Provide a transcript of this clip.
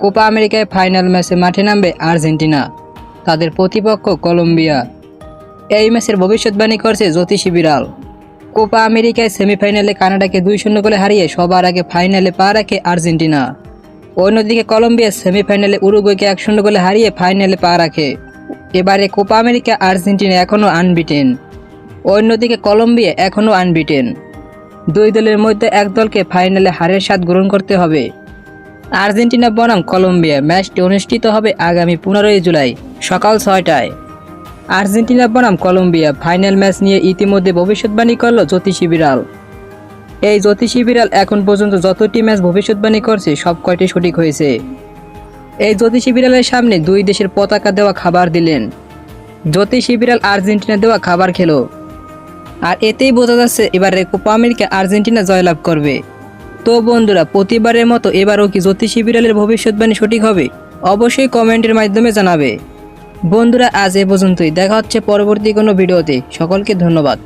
Copa আমেরিকায় final ম্যাচে মাঠে নামবে আর্জেন্টিনা, তাদের প্রতিপক্ষ কলম্বিয়া। এই ম্যাচের ভবিষ্যৎবাণী করছে জ্যোতিষী বিড়াল। কোপা আমেরিকায় সেমিফাইনালে কানাডাকে দুই শূন্য গোলে হারিয়ে সবার আগে ফাইনালে পা রাখে আর্জেন্টিনা। অন্যদিকে কলম্বিয়া সেমিফাইনালে উরুগুয়েকে এক শূন্য গোলে হারিয়ে ফাইনালে পা রাখে। এবারে কোপা আমেরিকা, আর্জেন্টিনা এখনও আনবিটেন। অন্যদিকে কলম্বিয়া এখনও আনবিটেন। দুই দলের মধ্যে এক দলকে ফাইনালে হারের স্বাদ গ্রহণ করতে হবে। আর্জেন্টিনা বনাম কলম্বিয়া। ম্যাচটি অনুষ্ঠিত হবে আগামী পনেরোই জুলাই, সকাল ছয়টায়। আর্জেন্টিনা বনাম কলম্বিয়া। ফাইনাল ম্যাচ নিয়ে ইতিমধ্যে ভবিষ্যৎবাণী করল জ্যোতিষী বিড়াল। এই জ্যোতিষী বিড়াল এখন পর্যন্ত যতটি ম্যাচ ভবিষ্যৎবাণী করছে, সব কয়টি সঠিক হয়েছে? এই জ্যোতিষী বিড়ালের সামনে দুই দেশের পতাকা দেওয়া খাবার দিলেন। জ্যোতিষী বিড়াল আর্জেন্টিনা দেওয়া খাবার খেলো। আর এতেই বোঝা যাচ্ছে এবারে কোপা আমেরিকা আর্জেন্টিনা জয়লাভ করবে। তো বন্ধুরা, প্রতিবারের মতো এবারও কি জ্যোতিষী বিড়ালের ভবিষ্যৎবাণী সঠিক হবে? অবশ্যই কমেন্টের মাধ্যমে জানাবে। বন্ধুরা, আজ এ পর্যন্তই। দেখা হচ্ছে পরবর্তী কোনো ভিডিওতে। সকলকে ধন্যবাদ।